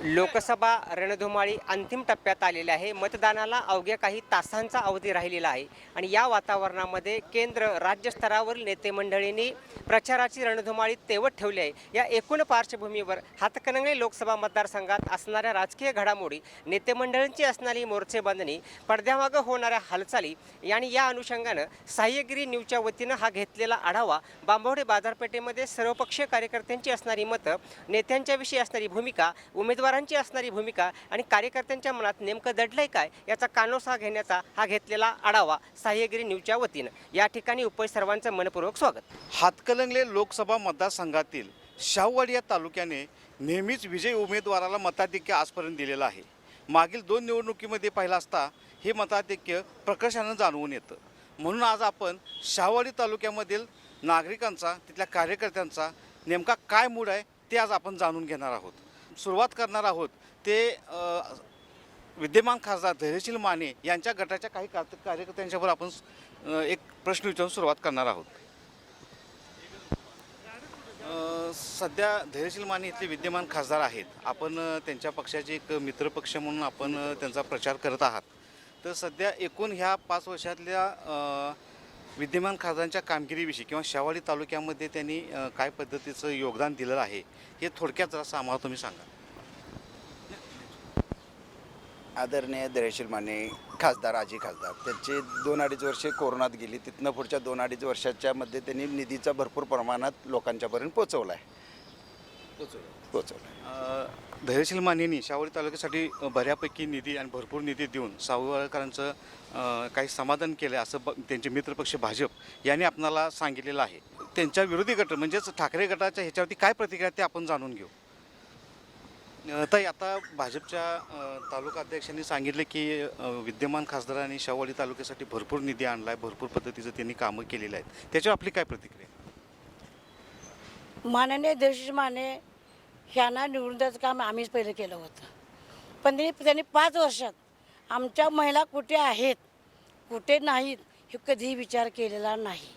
लोकसभा रणधुमाळी अंतिम टप्प्यात आलेली आहे. मतदानाला अवघ्या काही तासांचा अवधी राहिलेला आहे. आणि या वातावरणामध्ये केंद्र राज्यस्तरावरील नेते मंडळींनी प्रचाराची रणधुमाळी तेवत ठेवली आहे. या एकूण पार्श्वभूमीवर हातकणंगळे लोकसभा मतदारसंघात असणाऱ्या राजकीय घडामोडी नेते मंडळींची असणारी मोर्चे बांधणी पडद्यामागं होणाऱ्या हालचाली आणि या अनुषंगानं सहाय्यगिरी न्यूजच्या वतीनं हा घेतलेला आढावा बांबवडे बाजारपेठेमध्ये सर्वपक्षीय कार्यकर्त्यांची असणारी मतं नेत्यांच्याविषयी असणारी भूमिका उमेदवार उमेदवारांची असणारी भूमिका आणि कार्यकर्त्यांच्या मनात नेमकं दडलंय काय याचा कानोसा घेण्याचा हा घेतलेला आढावा सहाय्यगिरी न्यूजच्या वतीनं. या ठिकाणी उपस्थित सर्वांचं मनपूर्वक स्वागत. हातकलंगले लोकसभा मतदारसंघातील शाहूवाडी या तालुक्याने नेहमीच विजयी उमेदवाराला मताधिक्य आजपर्यंत दिलेलं आहे. मागील दोन निवडणुकीमध्ये पाहिला असता हे मताधिक्य प्रकर्षानं जाणवून येतं. म्हणून आज आपण शाहवाडी तालुक्यामधील नागरिकांचा तिथल्या कार्यकर्त्यांचा नेमका काय मूड आहे ते आज आपण जाणून घेणार आहोत. सुरुवात करणार आहोत ते विद्यमान खासदार धैर्यशील माने यांच्या गटाच्या काही कार- कार्यकर्त्यांच्यावर आपण एक प्रश्न विचारून सुरुवात करणार आहोत. सध्या धैर्यशील माने इथले विद्यमान खासदार आहेत. आपण त्यांच्या पक्षाचे एक मित्रपक्ष म्हणून आपण त्यांचा प्रचार करत आहात. तर सध्या एकूण ह्या पाच वर्षातल्या विद्यमान खासदारांच्या कामगिरीविषयी किंवा शेवाडी तालुक्यामध्ये त्यांनी काय पद्धतीचं योगदान दिलेलं आहे हे थोडक्यात जरासं आम्हाला तुम्ही सांगा. आदरणीय दरेशील माने खासदार आजी खासदार त्यांचे दोन अडीच वर्षे कोरोनात गेली. तिथनं पुढच्या दोन अडीच वर्षाच्या मध्ये त्यांनी निधीचा भरपूर प्रमाणात लोकांच्यापर्यंत पोचवला आहे. पोचवला आहे. अ, धैर्यशील मानेनी शावरी तालुक्यासाठी बऱ्यापैकी निधी आणि भरपूर निधी देऊन सावळकरांचं अ, काही समाधान केलं असं ब त्यांचे मित्रपक्ष भाजप यांनी आपणाला सांगितलेलं आहे. त्यांच्या विरोधी गट म्हणजेच ठाकरे गटाच्या ह्याच्यावरती काय प्रतिक्रिया ते आपण जाणून घेऊ. ताई आता भाजपच्या अ, तालुका अध्यक्षांनी सांगितलं की अ, विद्यमान खासदारांनी शावडी तालुक्यासाठी भरपूर निधी आणला आहे भरपूर पद्धतीचं त्यांनी कामं केलेली आहेत. त्याच्यावर आपली काय प्रतिक्रिया माननीय देश माने ह्यांना निवडून द्यायचं काम आम्हीच पहिलं केलं होतं. पण त्यांनी त्यांनी पाच वर्षात आमच्या महिला कुठे आहेत कुठे नाहीत हे कधीही विचार केलेला नाही.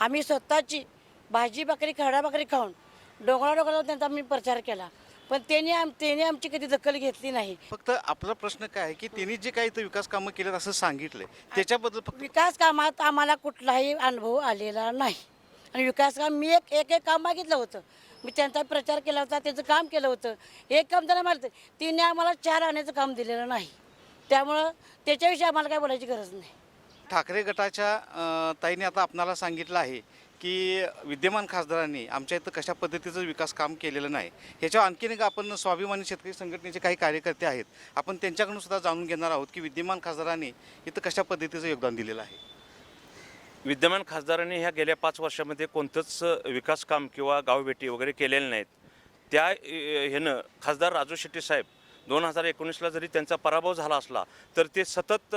आम्ही स्वतःची भाजी भाकरी खरडा भाकरी खाऊन डोंगरा डोंगरावर त्यांचा आम्ही प्रचार केला. पण त्यांनी आम त्यांनी आमची कधी दखल घेतली नाही. फक्त आपला प्रश्न काय आहे की त्यांनी जे काही इथं विकास कामं केलेत असं सांगितलंय. त्याच्याबद्दल फक्त विकास कामात आम्हाला कुठलाही अनुभव आलेला नाही. आणि विकास काम मी एक एक एक काम मागितलं होतं. मी त्यांचा प्रचार केला होता त्याचं काम केलं होतं. एक काम त्याला मारतं तिने आम्हाला चार आण्याचं काम दिलेलं नाही. त्यामुळं त्याच्याविषयी आम्हाला काय बोलायची गरज नाही. ठाकरे गटाच्या ताईने आता आपणाला सांगितलं आहे की विद्यमान खासदारांनी आमच्या इथं कशा पद्धतीचं विकास काम केलेलं नाही. ह्याच्यावर आणखीन एक आपण स्वाभिमानी शेतकरी संघटनेचे काही कार्यकर्ते आहेत. आपण त्यांच्याकडून सुद्धा जाणून घेणार आहोत की विद्यमान खासदारांनी इथं कशा पद्धतीचं योगदान दिलेलं आहे. विद्यमान खासदारांनी ह्या गेल्या पाच वर्षामध्ये कोणतंच विकास काम किंवा गावभेटी वगैरे केलेले नाहीत. त्या ह्यानं खासदार राजू शेट्टी साहेब दोन हजार एकोणीसला जरी त्यांचा पराभव झाला असला तर ते सतत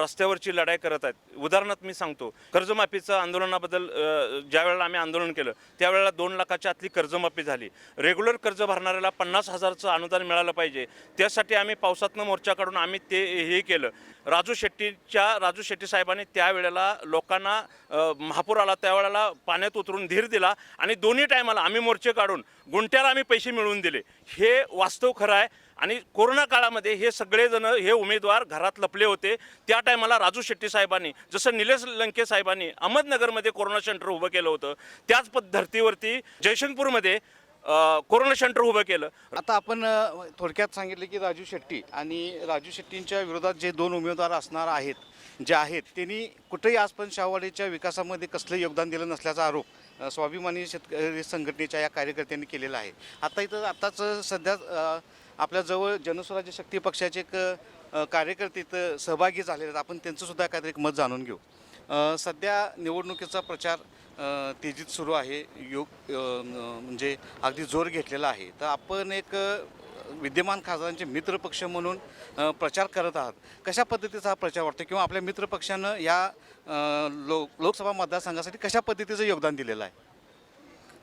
रस्त्यावरची लढाई करत आहेत. उदाहरणार्थ मी सांगतो कर्जमाफीचं आंदोलनाबद्दल ज्यावेळेला आम्ही आंदोलन केलं त्यावेळेला दोन लाखाच्या आतली कर्जमाफी झाली. रेग्युलर कर्ज भरणाऱ्याला पन्नास हजारचं अनुदान मिळालं पाहिजे. त्यासाठी आम्ही पावसातनं मोर्चा काढून आम्ही ते हे केलं. राजू शेट्टीच्या राजू शेट्टी साहेबांनी त्यावेळेला लोकांना महापूर आला त्यावेळेला पाण्यात उतरून धीर दिला आणि दोन्ही टायमाला आम्ही मोर्चे काढून गुंट्याला आम्ही पैसे मिळवून दिले. हे वास्तव खरं आहे. आणि कोरोना काळामध्ये हे सगळेजण हे उमेदवार घरात लपले होते. त्या टायमाला राजू शेट्टी साहेबांनी जसं निलेश लंके साहेबांनी अहमदनगरमध्ये कोरोना सेंटर उभं केलं होतं त्याच पद धर्तीवरती जयशंकपूरमध्ये कोरोना सेंटर उभं केलं. आता आपण थोडक्यात सांगितलं की राजू शेट्टी आणि राजू शेट्टींच्या विरोधात जे दोन उमेदवार असणार आहेत जे आहेत त्यांनी कुठेही आजपर्यंत शाहवाडीच्या विकासामध्ये कसलं योगदान दिलं नसल्याचा आरोप स्वाभिमानी शेतकरी संघटनेच्या या कार्यकर्त्यांनी केलेला आहे. आता इथं आताच सध्या आपल्याजवळ जनस्वराज्य शक्ती पक्षाचे एक कार्यकर्ते इथं सहभागी झालेले आहेत. आपण त्यांचं सुद्धा काहीतरी एक मत जाणून घेऊ. सध्या निवडणुकीचा प्रचार तेजीत सुरू आहे. योग म्हणजे अगदी जोर घेतलेला आहे. तर आपण एक विद्यमान खासदारांचे मित्रपक्ष म्हणून प्रचार करत आहात. कशा पद्धतीचा हा प्रचार वाटतो किंवा आपल्या मित्रपक्षानं या लो लोकसभा मतदारसंघासाठी कशा पद्धतीचं योगदान दिलेलं आहे?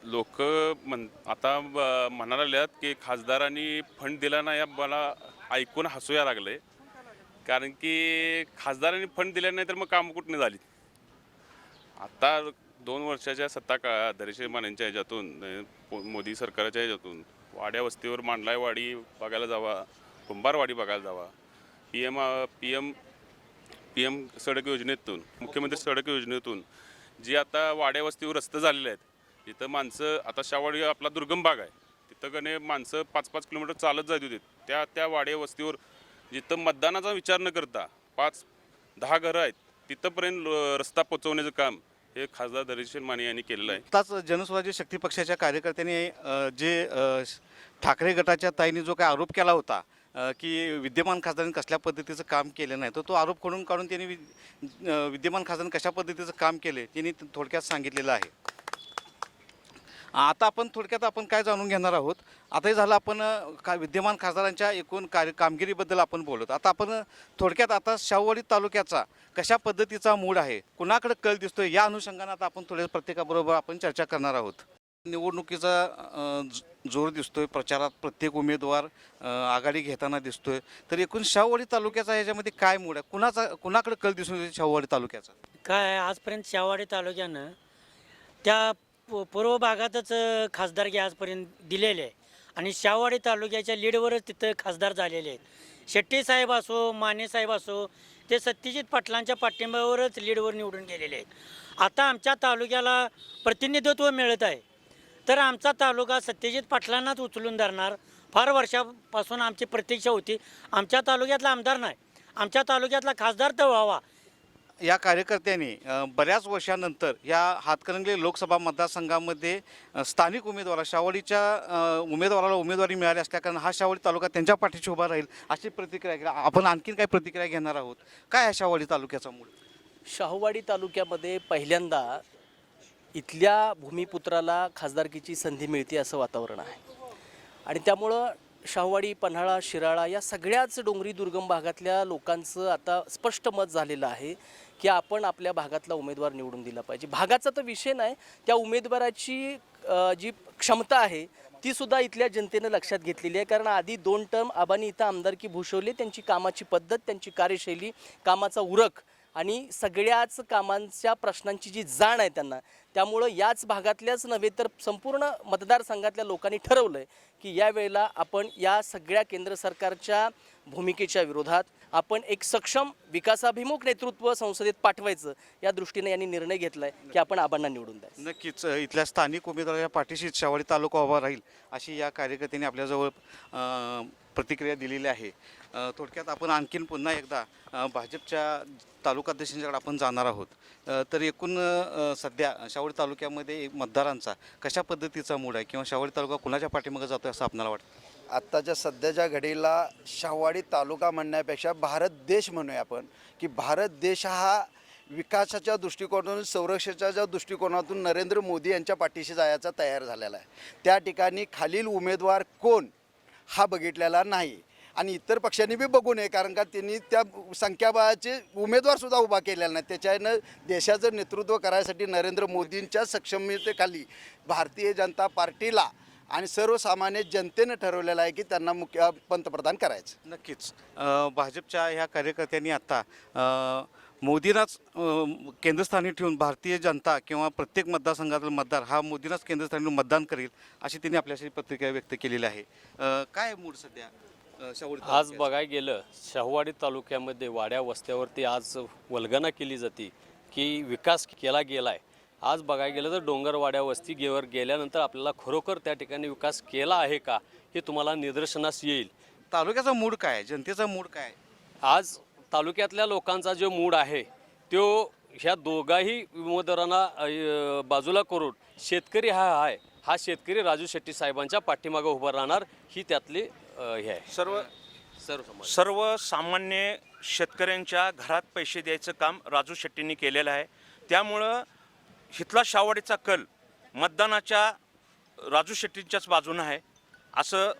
लोक म्हण आता म्हणायला लागल्यात की खासदारांनी फंड दिला नाही मला ऐकून हसूया लागले कारण की खासदारांनी फंड दिले नाही तर मग कामं कुठनं झाली आता दोन वर्षाच्या सत्ता काळात धैर्यशील मानेंच्या ह्याच्यातून मोदी सरकारच्या ह्याच्यातून वाड्या वस्तीवर मांडलायवाडी बघायला जावा कुंभारवाडी बघायला जावा P M P M P M सडक योजनेतून मुख्यमंत्री सडक योजनेतून जी आता वाड्या वस्तीवर रस्ते झालेले आहेत तिथं माणसं आता शावाडी आपला दुर्गम भाग आहे. तिथं गणे माणसं पाच पाच किलोमीटर चालत जात होते. त्या त्या वाड्या वस्तीवर जिथं मतदानाचा विचार न करता पाच दहा घरं आहेत तिथंपर्यंत रस्ता पोचवण्याचं काम हे खासदार धैर्यशील माने यांनी केलेलं आहे. आताच जनस्वराज्य शक्ती पक्षाच्या कार्यकर्त्यांनी जे ठाकरे गटाच्या ताईने जो काय आरोप केला होता की विद्यमान खासदारांनी कसल्या पद्धतीचं काम केलं नाही तर तो आरोप खोडून काढून त्यांनी वि- विद्यमान खासदारांनी कशा पद्धतीचं काम केले त्यांनी थोडक्यात सांगितलेलं आहे. आता आपण थोडक्यात आपण काय जाणून घेणार आहोत? आता हे झालं आपण का विद्यमान खासदारांच्या एकूण कार्य कामगिरीबद्दल आपण बोलत. आता आपण थोडक्यात आता शाहूवाडी तालुक्याचा कशा पद्धतीचा मूड आहे? कुणाकडे कल दिसतोय? या अनुषंगाने आता आपण थोड्या प्रत्येकाबरोबर आपण चर्चा करणार आहोत. निवडणुकीचा जोर दिसतोय प्रचारात प्रत्येक उमेदवार आघाडी घेताना दिसतोय. तर एकूण शाहूवाडी तालुक्याचा ह्याच्यामध्ये काय मूड आहे? कुणाचा कुणाकडे कल दिसून येतो शाहूवाडी तालुक्याचा? काय आजपर्यंत शाहवाडी तालुक्यानं त्या पूर्व भागातच अ, खासदारकी आजपर्यंत दिलेले आहे आणि शाहवाडी तालुक्याच्या लीडवरच तिथं खासदार झालेले आहेत. शेट्टी साहेब असो माने साहेब असो ते सत्यजित पाटलांच्या पाठिंब्यावरच लीडवर निवडून गेलेले आहेत. आता आमच्या तालुक्याला प्रतिनिधित्व मिळत आहे. तर आमचा तालुका सत्यजित पाटलांनाच उचलून धरणार. फार वर्षापासून आमची प्रतीक्षा होती. आमच्या तालुक्यातला आमदार नाही. आमच्या तालुक्यातला खासदार तर व्हावा. या कार्यकर्त्यांनी बऱ्याच वर्षानंतर या हातकणंगले लोकसभा मतदारसंघामध्ये स्थानिक उमेदवार शावडीच्या उमेदवाराला उमेदवारी मिळाली असल्याकारण हा शावडी तालुका त्यांच्या पाठीशी उभा राहील अशी प्रतिक्रिया केली. आपण आणखीन काय प्रतिक्रिया घेणार आहोत. काय आहे शावडी तालुक्याचा मूळ? शाहूवाडी तालुक्यामध्ये पहिल्यांदा इथल्या भूमिपुत्राला खासदारकीची संधी मिळते असं वातावरण आहे. आणि त्यामुळं शाहवाडी पन्हाळा शिराळा या सगळ्याच डोंगरी दुर्गम भागातल्या लोकांचं आता स्पष्ट मत झालेलं आहे की आपण आपल्या भागातला उमेदवार निवडून दिला पाहिजे. भागाचा तर विषय नाही त्या उमेदवाराची जी क्षमता आहे ती सुद्धा इथल्या जनतेनं लक्षात घेतलेली आहे. कारण आधी दोन टर्म आबानी इथं आमदारकी भूषवली त्यांची कामाची पद्धत त्यांची कार्यशैली कामाचा उरक आणि सगळ्याच कामांच्या प्रश्नांची जी जाण आहे त्यांना त्यामुळं याच भागातल्याच नव्हे तर संपूर्ण मतदारसंघातल्या लोकांनी ठरवलं आहे की यावेळेला आपण या सगळ्या केंद्र सरकारच्या भूमिकेच्या विरोधात आपण एक सक्षम विकासाभिमुख नेतृत्व संसदेत पाठवायचं या दृष्टीने यांनी निर्णय घेतला आहे की आपण आबांना निवडून द्या नक्कीच इथल्या स्थानिक उमेदवाराच्या पाठीशी शावडी तालुका उभा राहील अशी या कार्यकर्त्यांनी आपल्याजवळ प्रतिक्रिया दिलेली आहे. थोडक्यात आपण आणखीन पुन्हा एकदा भाजपच्या तालुकाध्यक्षांच्याकडे आपण जाणार आहोत. तर एकूण सध्या शावडी तालुक्यामध्ये मतदारांचा कशा पद्धतीचा मूड आहे किंवा शावडी तालुका कुणाच्या पाठीमागे जातो असं आपल्याला वाटतं? आत्ताच्या सध्याच्या घडीला शाहवाडी तालुका म्हणण्यापेक्षा भारत देश म्हणूया आपण की भारत देश हा विकासाच्या दृष्टिकोनातून संरक्षणाच्या दृष्टिकोनातून नरेंद्र मोदी यांच्या पाठीशी जायचा तयार झालेला आहे. त्या ठिकाणी खालील उमेदवार कोण हा बघितलेला नाही. आणि इतर पक्षांनी बी बघू नये कारण का त्यांनी त्या संख्याबळाचे उमेदवारसुद्धा उभा केलेला नाही. त्याच्यानं देशाचं नेतृत्व करायसाठी नरेंद्र मोदींच्या सक्षमतेखाली भारतीय जनता पार्टीला आणि सर्वसामान्य जनतेनं ठरवलेलं आहे की त्यांना मुख्य पंतप्रधान करायचं. नक्कीच. भाजपच्या ह्या कार्यकर्त्यांनी आता मोदींनाच केंद्रस्थानी ठेवून भारतीय जनता किंवा प्रत्येक मतदारसंघातील मतदार हा मोदींनाच केंद्रस्थानी ठेवून मतदान करेल अशी त्यांनी आपल्याशी प्रतिक्रिया व्यक्त केलेली आहे. काय मूड सध्या आज? बघायला गेलं शाहूवाडी तालुक्यामध्ये वाड्या वस्त्यावरती आज वल्गना केली जाते की विकास केला गेला आहे आज बघायला गेलं तर डोंगरवाड्या वस्तीवर गेल्यानंतर आपल्याला खरोखर त्या ठिकाणी विकास केला आहे का हे तुम्हाला निदर्शनास येईल. तालुक्याचा मूड काय आहे? जनतेचा मूड काय आहे? आज तालुक्यातल्या लोकांचा जो मूड आहे तो ह्या दोघाही उमेदवारांना अ, बाजूला करून शेतकरी हा आहे हा शेतकरी राजू शेट्टी साहेबांच्या पाठीमागे उभा राहणार ही त्यातली अ, हे आहे. सर्व सर्व सर्वसामान्य शेतकऱ्यांच्या घरात पैसे द्यायचं काम राजू शेट्टींनी केलेलं आहे. त्यामुळं हिथला शावडीचा कल मतदानाच्या राजू शेट्टींच्याच बाजूनं आहे. असं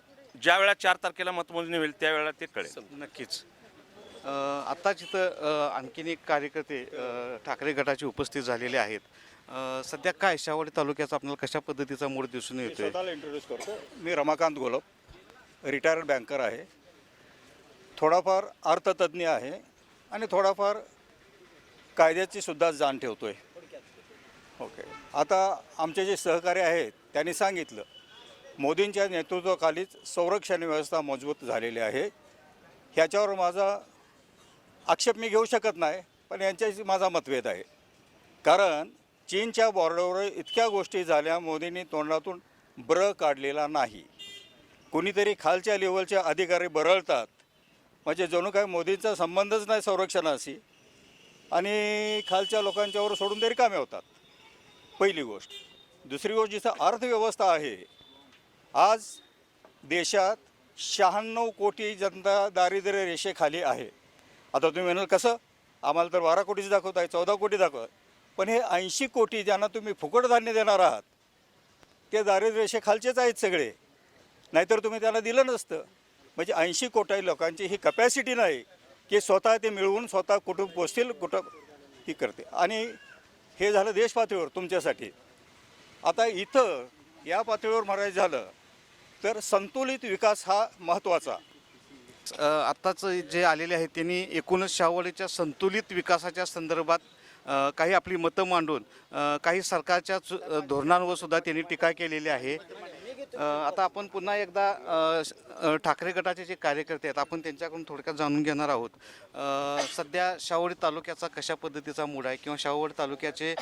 ज्या वेळा चार तारखेला मतमोजणी होईल त्यावेळेला ते कळेल. नक्कीच. अ, आत्ताच इथं आणखीन एक कार्यकर्ते ठाकरे गटाचे उपस्थित झालेले आहेत. अ, सध्या काय शाहवाडी तालुक्याचा आपल्याला कशा पद्धतीचा मूड दिसून येतोय? स्वतःला इंट्रोड्यूस करतो मी रमाकांत गोलप रिटायर्ड बँकर आहे. थोडाफार अर्थतज्ज्ञ आहे आणि थोडाफार कायद्याची सुद्धा जाण ठेवतो आहे ओके आता आमचे जे सहकारी आहेत त्यांनी सांगितलं मोदींच्या नेतृत्वाखालीच संरक्षण व्यवस्था मजबूत झालेली आहे. ह्याच्यावर माझा आक्षेप मी घेऊ शकत नाही पण यांच्याशी माझा मतभेद आहे. कारण चीनच्या बॉर्डरवर इतक्या गोष्टी झाल्या मोदींनी तोंडातून ब्र काढलेला नाही. कुणीतरी खालच्या लेवलचे अधिकारी बरळतात. म्हणजे जणू काय मोदींचा संबंधच नाही संरक्षणाशी. आणि खालच्या लोकांच्यावर सोडून तरी कामे होतात. पहिली गोष्ट. दुसरी गोष्ट जिथं अर्थव्यवस्था आहे आज देशात शहाण्णव कोटी जनता दारिद्र्य रेषेखाली आहे. आता तुम्ही म्हणाल कसं? आम्हाला तर बारा कोटीच दाखवत आहे चौदा कोटी दाखवत. पण हे ऐंशी कोटी ज्यांना तुम्ही फुकट धान्य देणार आहात ते दारिद्र्य रेषेखालचेच आहेत सगळे. नाहीतर तुम्ही त्याला दिलं नसतं. म्हणजे ऐंशी कोटी लोकांची ही कपॅसिटी नाही की स्वतः ते मिळवून स्वतः कुटुंब पोचतील कुठं ही करते आणि हे झालं देश पातळीवर तुमच्यासाठी. आता इथं या पातळीवर म्हणायचं झालं तर संतुलित विकास हा महत्त्वाचा. आत्ताचं आत्ताच जे आलेले आहेत त्यांनी एकूणच शाहवाडीच्या संतुलित विकासाच्या संदर्भात काही आपली मतं मांडून काही सरकारच्या धोरणांवर सुद्धा त्यांनी टीका केलेली आहे. आता आपण पुन्हा एकदा ठाकरे गटाचे जे कार्यकर्ते आहेत आपण त्यांच्याकडून थोडक्यात जाणून घेणार आहोत. सध्या शाहवाडी तालुक्याचा कशा पद्धतीचा मूड आहे किंवा शाहवाडी तालुक्याचे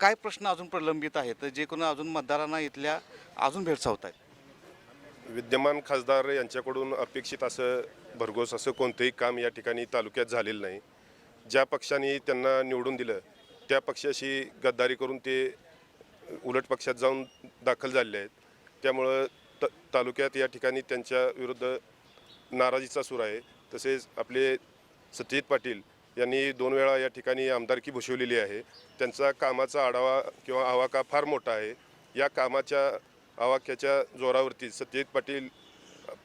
काय प्रश्न अजून प्रलंबित आहेत जे कोण अजून मतदारांना इथल्या अजून भेडसावत आहेत? विद्यमान खासदार यांच्याकडून अपेक्षित असं भरघोस असं कोणतंही काम या ठिकाणी तालुक्यात झालेलं नाही. ज्या पक्षाने त्यांना निवडून दिलं त्या पक्षाशी गद्दारी करून ते उलट पक्षात जाऊन दाखल झालेले आहेत. त्यामुळं त तालुक्यात या ठिकाणी त्यांच्या विरुद्ध नाराजीचा सूर आहे. तसेच आपले सत्यजित पाटील यांनी दोन वेळा या ठिकाणी आमदारकी भूषवलेली आहे. त्यांचा कामाचा आढावा किंवा आवाका फार मोठा आहे. या कामाच्या आवाक्याच्या जोरावरती सत्यजित पाटील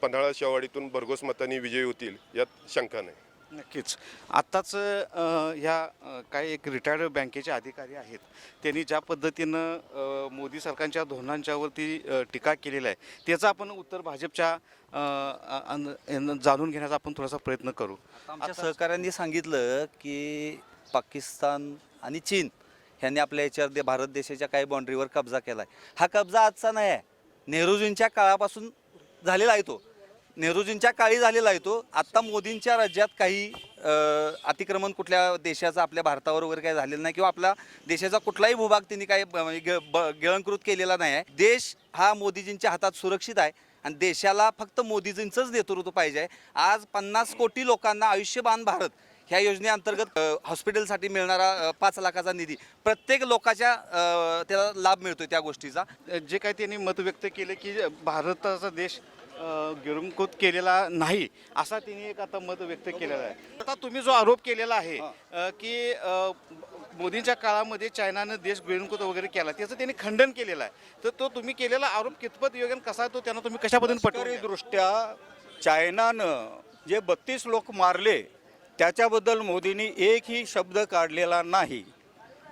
पन्हाळा शेवाडीतून भरघोस मतांनी विजयी होतील यात शंका नाही. नक्कीच. आत्ताच ह्या काही एक रिटायर्ड बँकेचे अधिकारी आहेत. त्यांनी ज्या पद्धतीनं मोदी सरकारच्या धोरणांच्यावरती टीका केलेला आहे त्याचं आपण उत्तर भाजपच्या जाणून घेण्याचा आपण थोडासा प्रयत्न करू. आमच्या सहकाऱ्यांनी सांगितलं की पाकिस्तान आणि चीन ह्यांनी आपल्या याच्यावर दे- भारत देशाच्या काही बाँड्रीवर कब्जा केला आहे हा कब्जा आजचा नाही आहे. नेहरूजींच्या काळापासून झालेला आहे तो. नेहरूजींच्या काळी झालेला आहे तो. आत्ता मोदींच्या राज्यात काही अतिक्रमण कुठल्या देशाचं आपल्या भारतावर वगैरे काही झालेलं नाही किंवा आपला देशाचा कुठलाही भूभाग त्यांनी काही म्हणजे ग- ब- गिळंकृत केलेला नाही आहे. देश हा मोदीजींच्या हातात सुरक्षित आहे आणि देशाला फक्त मोदीजींचंच नेतृत्व पाहिजे आहे. आज पन्नास कोटी लोकांना आयुष्यमान भारत ह्या योजनेअंतर्गत हॉस्पिटलसाठी मिळणारा पाच लाखाचा निधी प्रत्येक लोकाच्या त्याला लाभ मिळतोय त्या गोष्टीचा. जे काही त्यांनी मत व्यक्त केले की भारताचा देश अ, गिळंकृत केलेला नाही असा त्यांनी एक आता मत व्यक्त केलेला आहे. आता तुम्ही जो आरोप केलेला आहे अ, की अ, मोदींच्या काळामध्ये चायनानं देश गिळंकृत वगैरे केला त्याचं त्यांनी खंडन केलेलं आहे. तर तो तुम्ही केलेला आरोप कितपत योग्य आणि कसा आहे तो त्यांना तुम्ही कशा पद्धतीने पटवून दृष्ट्या चायनानं जे बत्तीस लोक मारले त्याच्याबद्दल मोदींनी एकही शब्द काढलेला नाही.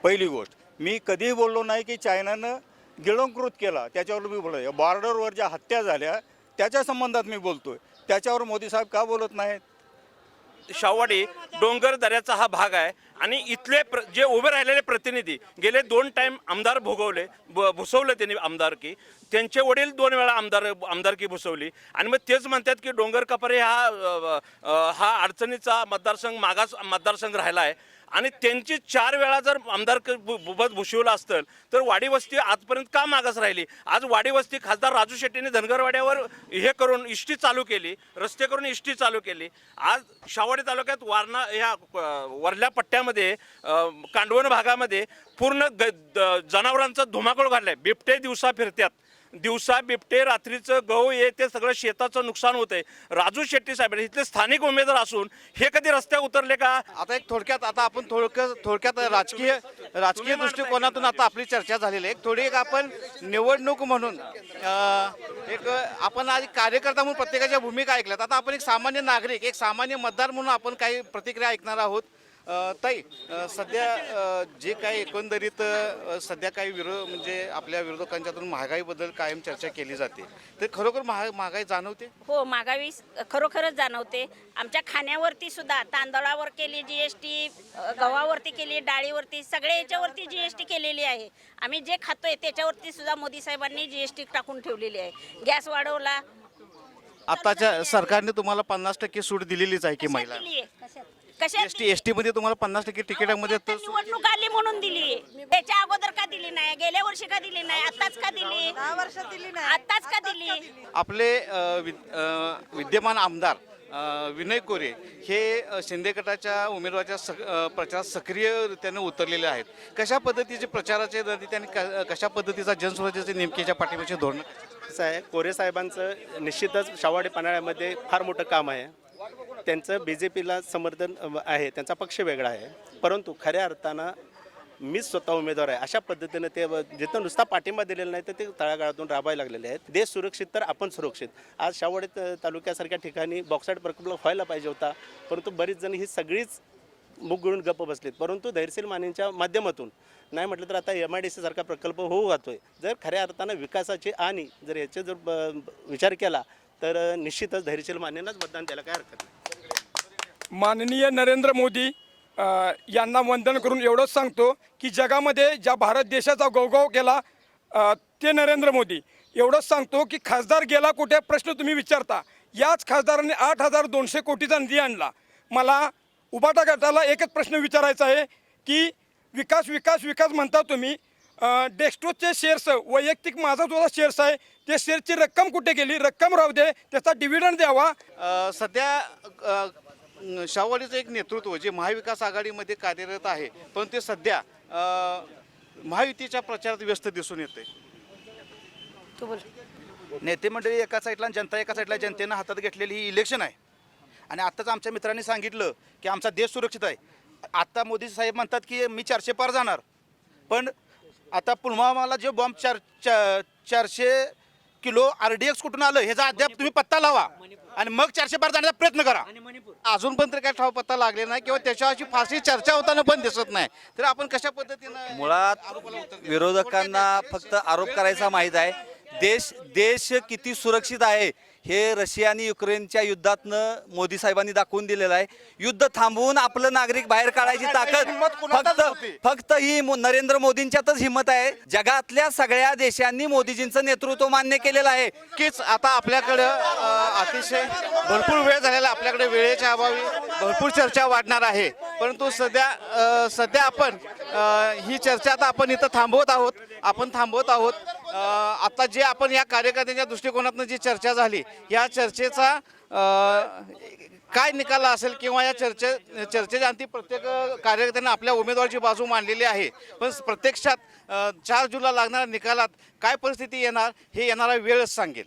पहिली गोष्ट मी कधीही बोललो नाही की चायनानं गिळंकृत केला त्याच्यावर मी बोलतो बॉर्डरवर ज्या हत्या झाल्या त्याच्या संबंधात मी बोलतोय. त्याच्यावर मोदी साहेब का बोलत नाहीत? शाहवाडी डोंगर दऱ्याचा हा भाग आहे. आणि इथले प्र जे उभे राहिलेले प्रतिनिधी गेले दोन टाइम आमदार भोगवले ब भुसवले त्यांनी आमदारकी. त्यांचे वडील दोन वेळा आमदार आमदारकी भुसवली. आणि मग तेच म्हणतात की डोंगर कपारे हा हा अडचणीचा मतदारसंघ मागास मतदारसंघ राहिला आहे. आणि त्यांची चार वेळा जर आमदार बुबत असतं तर वाडी वस्ती आजपर्यंत का मागास राहिली? आज वाडी वस्ती खासदार राजू शेट्टीने धनगरवाड्यावर हे करून इष्टी चालू केली रस्ते करून इष्टी चालू केली. आज शावडी तालुक्यात वारणा ह्या वरल्या पट्ट्यामध्ये कांडवण भागामध्ये पूर्ण ग द- जनावरांचा धुमाकूळ घातलाय बिबटे दिवसा फिरत्यात. दिवसा बिबटे रात्रीचं गहू हे ते सगळं शेताचं नुकसान होतंय. राजू शेट्टी साहेब इथले स्थानिक उमेदवार असून हे कधी रस्त्यावर उतरले का? आता एक थोडक्यात आता आपण थोडक्यात थोडक्यात राजकीय राजकीय दृष्टिकोनातून आता आपली चर्चा झालेली आहे. एक थोडी एक आपण निवडणूक म्हणून एक आपण आज कार्यकर्ता म्हणून प्रत्येकाच्या भूमिका ऐकल्यात. आता आपण एक सामान्य नागरिक एक सामान्य मतदार म्हणून आपण काही प्रतिक्रिया ऐकणार आहोत. ताई सध्या जे काही एकंदरीत सध्या काही विरोध म्हणजे आपल्या विरोधकांच्यातून महागाईबद्दल कायम चर्चा केली जाते तर खरोखर महाग महागाई जाणवते? हो मागावी खरोखरच जाणवते. आमच्या खाण्यावरती सुद्धा तांदळावर केली जी एस टी गव्हावरती केली डाळीवरती सगळ्या याच्यावरती जी एस टी केलेली आहे. आम्ही जे खातोय त्याच्यावरती सुद्धा मोदी साहेबांनी जी एस टी टाकून ठेवलेली आहे. गॅस वाढवला. आताच्या सरकारने तुम्हाला पन्नास टक्के सूट दिलेलीच आहे की महिला? कशात एस टी एस टी मध्ये तुम्हाला पन्नास टक्के तिकिटामध्ये आता निवडणूक आली म्हणून दिली. त्याच्या अगोदर का दिली नाही? गेल्या वर्षी का दिली नाही? आताच का दिली? वर्षात दिली नाही. आताच का दिली? आपले अ, विद- अ, विद्यमान आमदार अ, विनय कोरे हे अ, शिंदे गटाच्या उमेदवाराच्या सक अ, प्रचारात सक्रियरित्याने उतरलेले आहेत. कशा पद्धतीचे प्रचाराचे नदी त्यांनी क- कशा पद्धतीचा जनस्वराज्याचे नेमकेच्या पाठिंब्याचे धोरण कसं आहे कोरे साहेबांचं निश्चितच शावाडे पन्हाळ्यामध्ये फार मोठं काम आहे. त्यांचं बी जे पीला समर्थन आहे त्यांचा पक्ष वेगळा आहे. परंतु खऱ्या अर्थानं मीच स्वतः उमेदवार आहे. अशा पद्धतीनं ते जिथं नुसता पाठिंबा दिलेला नाही तर ते तळागाळातून राबायला लागलेले आहेत. देश सुरक्षित तर आपण सुरक्षित. आज शावडे तालुक्यासारख्या ठिकाणी बॉक्साईड प्रकल्प व्हायला पाहिजे होता. परंतु बरीच जण ही सगळीच मुख गिळून गप्प बसलेत. परंतु धैर्यशील मानेंच्या माध्यमातून नाही म्हटलं तर आता एम आय डी सीसारखा प्रकल्प होऊ जातोय जर खऱ्या अर्थानं विकासाची आणि जर याचे जर ब- विचार केला तर निश्चितच धैर्यशील मान्यांनाच मतदान द्यायला काय हरकत नाही. माननीय नरेंद्र मोदी यांना वंदन करून एवढंच सांगतो की जगामध्ये ज्या भारत देशाचा गौगव केला ते नरेंद्र मोदी. एवढंच सांगतो की खासदार गेला कुठे प्रश्न तुम्ही विचारता. याच खासदारांनी आठ हजार दोनशे कोटीचा निधी आणला. मला उबाटा गटाला एकच प्रश्न विचारायचा आहे की विकास विकास विकास म्हणता तुम्ही डेस्टोचे शेअर्स वैयक्तिक माझा जो शेअर्स आहे ते शेअरची रक्कम कुठे गेली? रक्कम राहू दे त्याचा डिव्हिडंड द्यावा. सध्या शाहवाडीचं एक नेतृत्व जे महाविकास आघाडीमध्ये कार्यरत आहे पण ते सध्या महायुतीच्या प्रचारात व्यस्त दिसून येते. तू बोल. नेते मंडळी एका साईडला जनता एका साईडला जनतेनं हातात घेतलेली ही इलेक्शन आहे. आणि आत्ताच आमच्या मित्रांनी सांगितलं की आमचा देश सुरक्षित आहे. आत्ता मोदी साहेब म्हणतात की मी चारशे पार जाणार. पण आता पुलवामाला जे बॉम्ब चार चा- चारशे किलो आर डी एक्स कुठून आलं ह्याचा अद्याप तुम्ही पत्ता लावा. आणि मग चारशे पार जाण्याचा प्रयत्न करा. अजून पण तर काय ठाव पत्ता लागले नाही किंवा त्याच्यावरची फारशी चर्चा होताना पण दिसत नाही. तर आपण कशा पद्धतीनं मुळात विरोधकांना फक्त आरोप करायचा माहीत आहे. देश देश किती सुरक्षित आहे हे रशिया आणि युक्रेनच्या युद्धातनं मोदी साहेबांनी दाखवून दिलेलं आहे. युद्ध थांबवून आपलं नागरिक बाहेर काढायची ताकद फक्त फक्त ही नरेंद्र मोदींच्यातच हिंमत आहे. जगातल्या सगळ्या देशांनी मोदीजींचं नेतृत्व मान्य केलेलं आहे. नक्कीच आता आपल्याकडं अतिशय भरपूर वेळ झालेला. आपल्याकडे वेळेच्या अभावी भरपूर चर्चा वाढणार आहे. परंतु सध्या सध्या आपण ही चर्चा आता आपण इथं थांबवत आहोत. आपण थांबवत आहोत. आता जे आपण या कार्यकर्त्यांच्या दृष्टिकोनातून जी चर्चा झाली या चर्चेचा काय निकाल असेल किंवा या चर्चे चर्चेच्या अंती प्रत्येक कार्यकर्त्यांना आपल्या उमेदवाराची बाजू मांडलेली आहे. पण प्रत्यक्षात चार जूनला लागणाऱ्या निकालात काय परिस्थिती येणार हे येणारा वेळच सांगेल.